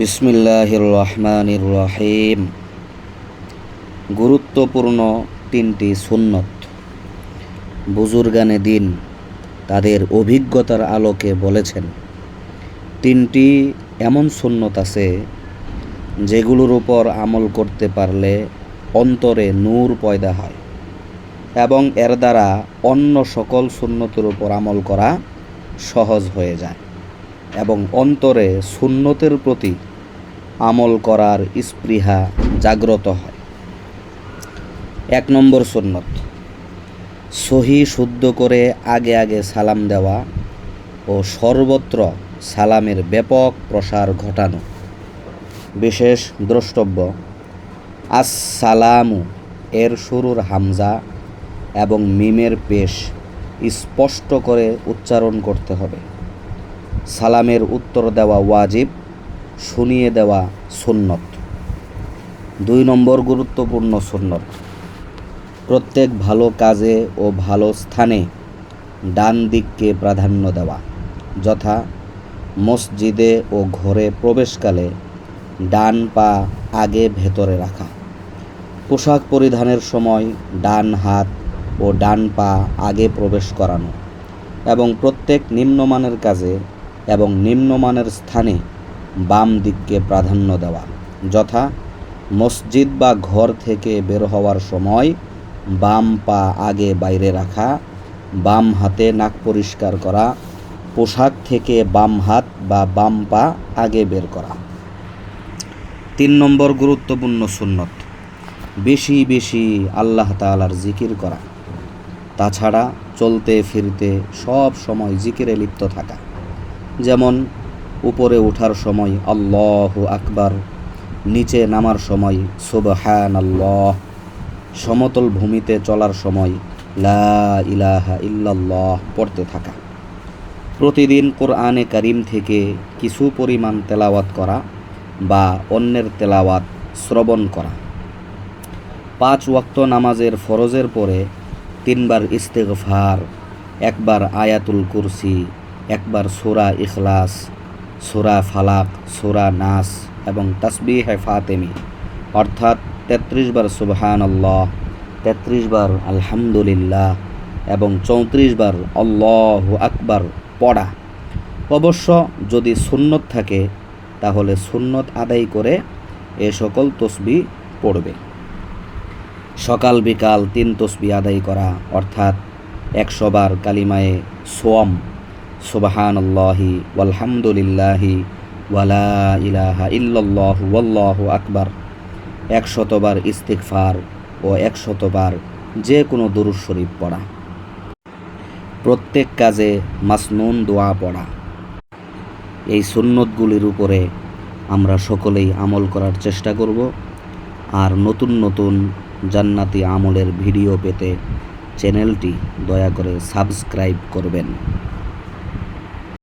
বিসমিল্লাহির রহমানির রহিম গুরুত্বপূর্ণ তিনটি সুন্নত। বুজুর্গানে দিন তাদের অভিজ্ঞতার আলোকে বলেছেন, তিনটি এমন সুন্নত আছে যেগুলোর উপর আমল করতে পারলে অন্তরে নূর পয়দা হয় এবং এর দ্বারা অন্য সকল সুন্নতের উপর আমল করা সহজ হয়ে যায়। এবং অন্তরে সুন্নতের প্রতি আমল করার স্পৃহা জাগ্রত হয়। এক নম্বর সুন্নত, সহি শুদ্ধ করে আগে আগে সালাম দেওয়া ও সর্বত্র সালামের ব্যাপক প্রসার ঘটানো। বিশেষ দ্রষ্টব্য, আসসালামু এর শুরুর হামজা এবং মিমের পেশ স্পষ্ট করে উচ্চারণ করতে হবে। সালামের উত্তর দেওয়া ওয়াজিব, শুনিয়ে দেওয়া সুন্নত। দুই নম্বর গুরুত্বপূর্ণ সুন্নত, প্রত্যেক ভালো কাজে ও ভালো স্থানে ডান দিককে প্রাধান্য দেওয়া, যথা মসজিদে ও ঘরে প্রবেশকালে ডান পা আগে ভেতরে রাখা। পোশাক পরিধানের সময় ডান হাত ও ডান পা আগে প্রবেশ করানো এবং প্রত্যেক নিম্নমানের কাজে এবং নিম্নমানের স্থানে বাম দিককে প্রাধান্য দেওয়া। যথা মসজিদ বা ঘর থেকে বের হওয়ার সময় বাম পা আগে বাইরে রাখা, বাম হাতে নাক পরিষ্কার করা, পোশাক থেকে বাম হাত বা বাম পা আগে বের করা। তিন নম্বর গুরুত্বপূর্ণ সুন্নত, বেশি বেশি আল্লাহ তালার জিকির করা। তাছাড়া চলতে ফিরতে সব সময় জিকিরে লিপ্ত থাকা। যেমন, উপরে ওঠার সময় আল্লাহ আকবার, নিচে নামার সময় সুবহান আল্লাহ সমতল ভূমিতে চলার সময় লা ইলাহা ইল্লাল্লাহ পড়তে থাকা। প্রতিদিন কোরআনে কারিম থেকে কিছু পরিমাণ তেলাওয়াত করা বা অন্যের তেলাওয়াত শ্রবণ করা। পাঁচ ওয়াক্ত নামাজের ফরজের পরে তিনবার ইস্তেগফার, একবার আয়াতুল কুরসি একবার সোরা ইখলাস, সোরা ফালাক, সোরা নাস এবং তসবিহ ফাতেমি। অর্থাৎ তেত্রিশ বার সুবহান আল্লাহ তেত্রিশ বার আলহামদুলিল্লাহ এবং চৌত্রিশ বার আল্লাহ আকবার পড়া। অবশ্য যদি সুন্নত থাকে, তাহলে সুন্নত আদায় করে এ সকল তসবি পড়বে। সকাল বিকাল তিন তসবি আদায় করা, অর্থাৎ একশো বার কালিমায়ে সোয়াম সুবাহান আল্লাহি ওয়ালহামদুলিল্লাহি ওয়ালা ইলাহা ইল্লাল্লাহ ওয়াল্লাহ আকবার। একশতবার ইস্তিকফার ও একশতবার যে কোনো দুরুদ শরীফ পড়া। প্রত্যেক কাজে মাসনুন দোয়া পড়া। এই সুন্নতগুলির উপরে আমরা সকলেই আমল করার চেষ্টা করব আর নতুন নতুন জান্নাতি আমলের ভিডিও পেতে চ্যানেলটি দয়া করে সাবস্ক্রাইব করবেন।